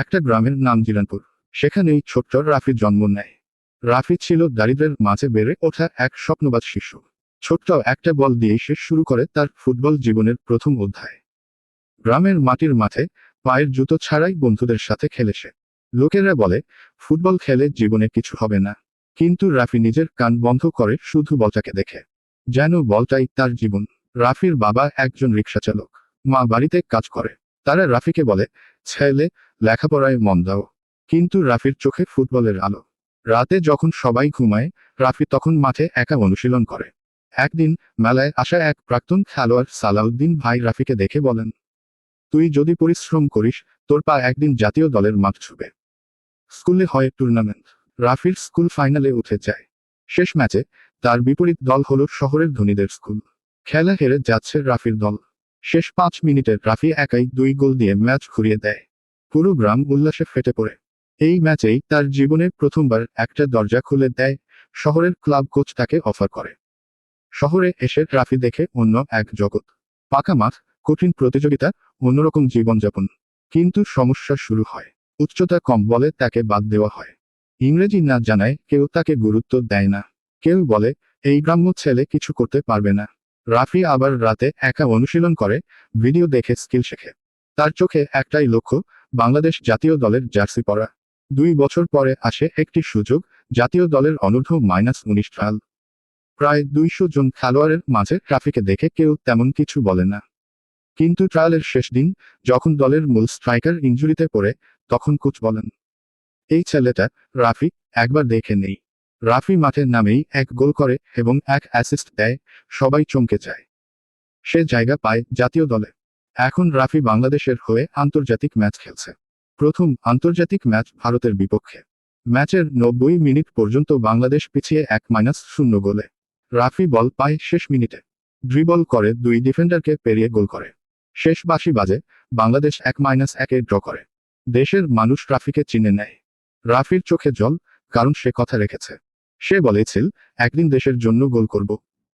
একটা গ্রামের নাম জিরানপুর সেখানেই ছোট্ট রাফির জন্ম নেয়। রাফি ছিল দারিদ্রের মাঝে বেড়ে ওঠা এক স্বপ্নবাদ শিশু। ছোট্ট একটা বল দিয়ে সে শুরু করে তার ফুটবল জীবনের প্রথম অধ্যায়। গ্রামের মাটির মাঠে পায়ের জুতো ছাড়াই বন্ধুদের সাথে খেলেছে লোকেরা বলে, ফুটবল খেলে জীবনে কিছু হবে না। কিন্তু রাফি নিজের কান বন্ধ করে শুধু বলটাকে দেখে। যেন বলটাই তার জীবন। রাফির বাবা একজন রিক্সা চালক মা বাড়িতে কাজ করে। তারা রাফিকে বলে, ছেলে, লেখাপড়ায় মন দাও। কিন্তু রাফির চোখে ফুটবলের আলো। রাতে যখন সবাই ঘুমায়, রাফি তখন মাঠে একা অনুশীলন করে। একদিন মেলায় আসা এক প্রাক্তন খেলোয়াড় সালাউদ্দিন ভাই রাফিকে দেখে বলেন, তুই যদি পরিশ্রম করিস, তোর পা একদিন জাতীয় দলের মাঠ ছুবে। স্কুলে হয় টুর্নামেন্ট। রাফির স্কুল ফাইনালে উঠে যায়। শেষ ম্যাচে তার বিপরীত দল হল শহরের ধনীদের স্কুল। খেলা হেরে যাচ্ছে রাফির দল। শেষ পাঁচ মিনিটে রাফি একাই দুই গোল দিয়ে ম্যাচ ঘুরিয়ে দেয়। পুরো গ্রাম উল্লাসে ফেটে পড়ে। এই ম্যাচেই তার জীবনের প্রথমবার একটা দরজা খুলে দেয় শহরের ক্লাব কোচ তাকে অফার করে। শহরে এসে রাফি দেখে অন্য এক জগৎ। পাকা মাঠ, কঠিন প্রতিযোগিতা, অন্যরকম জীবনযাপন। কিন্তু সমস্যা শুরু হয়। উচ্চতা কম বলে তাকে বাদ দেওয়া হয়। ইংরেজি না জানায় কেউ তাকে গুরুত্ব দেয় না। কেউ বলে, এই গ্রাম্য ছেলে কিছু করতে পারবে না। রাফি আবার রাতে একা অনুশীলন করে, ভিডিও দেখে স্কিল শেখে। তার চোখে একটাই লক্ষ্য, বাংলাদেশ জাতীয় দলের জার্সি পরা। দুই বছর পরে আসে একটি সুযোগ, জাতীয় দলের অনূর্ধ্ব মাইনাস উনিশ ট্রায়াল প্রায় দুইশো জন খেলোয়াড়ের মাঝে ট্রাফিকে দেখে কেউ তেমন কিছু বলে না। কিন্তু ট্রায়ালের শেষ দিন, যখন দলের মূল স্ট্রাইকার ইঞ্জুরিতে পড়ে, তখন কোচ বলেন, এই ছেলেটা, রাফি, একবার দেখে নেই। রাফি মাঠের নামেই এক গোল করে এবং এক অ্যাসিস্ট দেয়, সবাই চমকে যায়। সে জায়গা পায় জাতীয় দলে। এখন রাফি বাংলাদেশের হয়ে আন্তর্জাতিক ম্যাচ খেলছে। প্রথম আন্তর্জাতিক ম্যাচ ভারতের বিপক্ষে। ম্যাচের নব্বই মিনিট পর্যন্ত বাংলাদেশ পিছিয়ে এক মাইনাস শূন্য গোলে। রাফি বল পায় শেষ মিনিটে। ড্রিবল করে দুই ডিফেন্ডারকে পেরিয়ে গোল করে। শেষ বাসি বাজে, বাংলাদেশ এক মাইনাস একে ড্র করে। দেশের মানুষ রাফিকে চিনে নেয়। রাফির চোখে জল কারণ সে কথা রেখেছে। সে বলেছিল একদিন দেশের জন্য গোল করব।